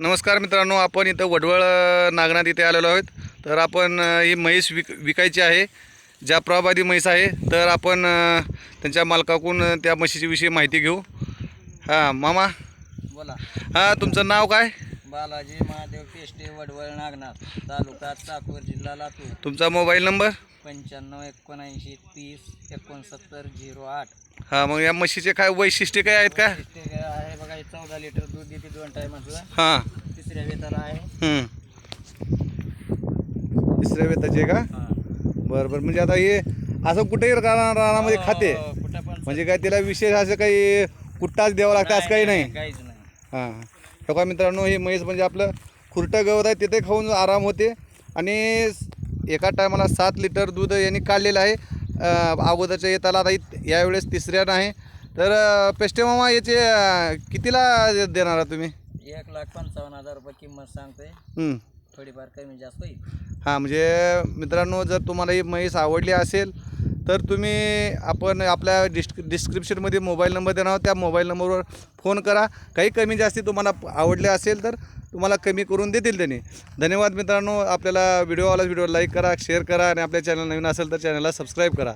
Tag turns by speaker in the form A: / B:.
A: नमस्कार मित्रांनो आपण इथं वडवळ नागनाथ इथे आलेलो आहोत. तर आपण ही म्हैस विक विकायची आहे. ज्या प्रवादी म्हैस आहे तर आपण त्यांच्या मालकाकडून त्या म्हशीची विषयी माहिती घेऊ. हां मामा?
B: बोला.
A: हां तुमचं नाव काय?
B: बालाजी महादेव पेष्टे वडवळ नागनाथ तालुका चाकूर जिल्हा लातूर.
A: तुमचा मोबाईल नंबर?
B: पंच्याण्णव एकोणऐंशी तीस एकोणसत्तर झिरो आठ.
A: हां मग या म्हशीचे काय वैशिष्ट्य काय आहेत का
B: पेष्टे आहे बघा हे चौदा लिटर दूध देते दोन टायमाचं
A: हां.
B: तिसऱ्या वेताला आहे.
A: हं. तिसऱ्या वेताचे का?
B: हा.
A: बरं बरं. म्हणजे आता हे असं कुठेही राना रानामध्ये खाते.
B: हो, कुठं पण
A: म्हणजे काय तिला विशेष असं काही कुट्टाच द्यावं लागतं असं काही नाही
B: काहीच नाही.
A: हां. बघा मित्रांनो ही म्हैस म्हणजे आपलं खुरटं गवत आहे तिथे खाऊन आराम होते. आणि स- एका टायमाला सात लिटर दूध यांनी काढलेलं आहे. अं, अगोदरच्या येताला आता इत- यावेळेस तिसऱ्या नाही. तर अं, पेष्टे मामा याचे अं, कितीला देणार आहे तुम्ही?
B: एक लाख पंचावन्न हजार रुपये किंमत सांगतोय.
A: हं.
B: थोडीफार कमी जास्त होईल.
A: हां म्हणजे मित्रांनो जर तुम्हाला ही म्हैस आवडली असेल तर तुम्ही आपण आपल्या डिस्क डिस्क्रिप्शनमध्ये मोबाईल नंबर देणार आहोत. त्या मोबाईल नंबरवर फोन करा. काही कमी जास्ती तुम्हाला आवडले असेल तर तुम्हाला कमी करून देतील त्यांनी. धन्यवाद मित्रांनो. आपल्याला व्हिडिओ आला व्हिडिओ लाईक करा शेअर करा आणि आपल्या चॅनल नवीन असेल तर चॅनलला सबस्क्राईब करा.